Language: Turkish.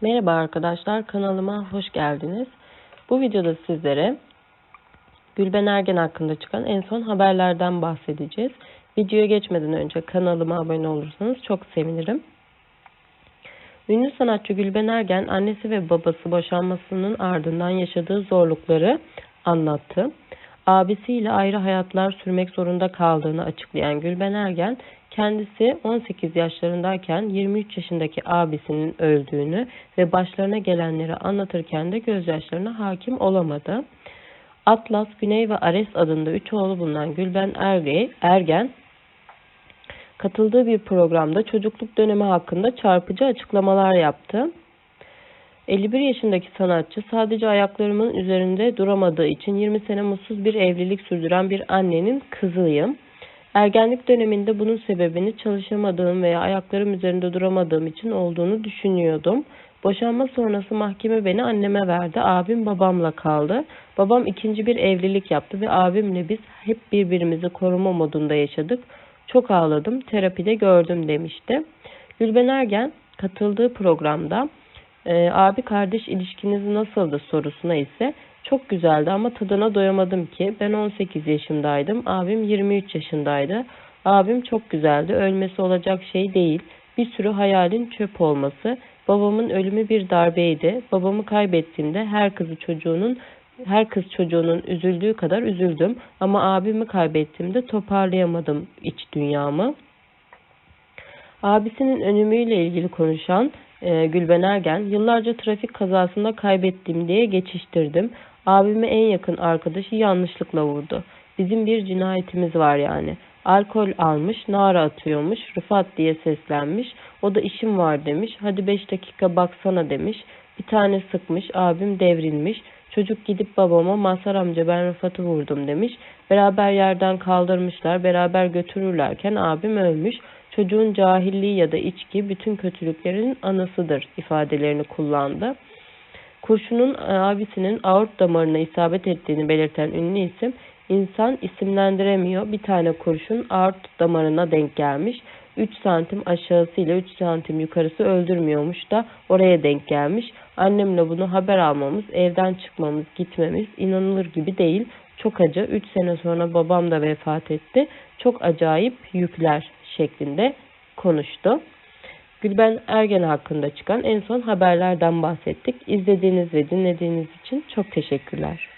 Merhaba arkadaşlar, kanalıma hoş geldiniz. Bu videoda sizlere Gülben Ergen hakkında çıkan en son haberlerden bahsedeceğiz. Videoya geçmeden önce kanalıma abone olursanız çok sevinirim. Ünlü sanatçı Gülben Ergen annesi ve babası boşanmasının ardından yaşadığı zorlukları anlattı. Abisiyle ayrı hayatlar sürmek zorunda kaldığını açıklayan Gülben Ergen, kendisi 18 yaşlarındayken 23 yaşındaki abisinin öldüğünü ve başlarına gelenleri anlatırken de gözyaşlarına hakim olamadı. Atlas, Güney ve Ares adında üç oğlu bulunan Gülben Ergen, katıldığı bir programda çocukluk dönemi hakkında çarpıcı açıklamalar yaptı. 51 yaşındaki sanatçı sadece ayaklarımın üzerinde duramadığı için 20 sene mutsuz bir evlilik sürdüren bir annenin kızıyım. Ergenlik döneminde bunun sebebini çalışamadığım veya ayaklarım üzerinde duramadığım için olduğunu düşünüyordum. Boşanma sonrası mahkeme beni anneme verdi. Abim babamla kaldı. Babam ikinci bir evlilik yaptı ve abimle biz hep birbirimizi koruma modunda yaşadık. Çok ağladım, terapide gördüm demişti. Gülben Ergen katıldığı programda e, abi kardeş ilişkiniz nasıldı sorusuna ise çok güzeldi ama tadına doyamadım ki. Ben 18 yaşındaydım. Abim 23 yaşındaydı. Abim çok güzeldi. Ölmesi olacak şey değil. Bir sürü hayalin çöp olması. Babamın ölümü bir darbeydi. Babamı kaybettiğimde her kızı çocuğunun her kız çocuğunun üzüldüğü kadar üzüldüm. Ama abimi kaybettiğimde toparlayamadım iç dünyamı. Abisinin ölümüyle ilgili konuşan e, Gülben Ergen, yıllarca trafik kazasında kaybettim diye geçiştirdim. Abime en yakın arkadaşı yanlışlıkla vurdu. Bizim bir cinayetimiz var yani. Alkol almış, nara atıyormuş, Rıfat diye seslenmiş. O da işim var demiş. Hadi beş dakika baksana demiş. Bir tane sıkmış, abim devrilmiş. Çocuk gidip babama Mazhar amca ben Rıfat'ı vurdum demiş. Beraber yerden kaldırmışlar. Beraber götürürlerken abim ölmüş. Çocuğun cahilliği ya da içki bütün kötülüklerin anasıdır ifadelerini kullandı. Kurşunun e, abisinin aort damarına isabet ettiğini belirten ünlü isim, insan isimlendiremiyor. Bir tane kurşun aort damarına denk gelmiş. 3 santim aşağısıyla 3 santim yukarısı öldürmüyormuş da oraya denk gelmiş. Annemle bunu haber almamız, evden çıkmamız, gitmemiz inanılır gibi değil. Çok acı. 3 sene sonra babam da vefat etti. Çok acayip yükler şeklinde konuştu. Gülben Ergen hakkında çıkan en son haberlerden bahsettik. İzlediğiniz ve dinlediğiniz için çok teşekkürler.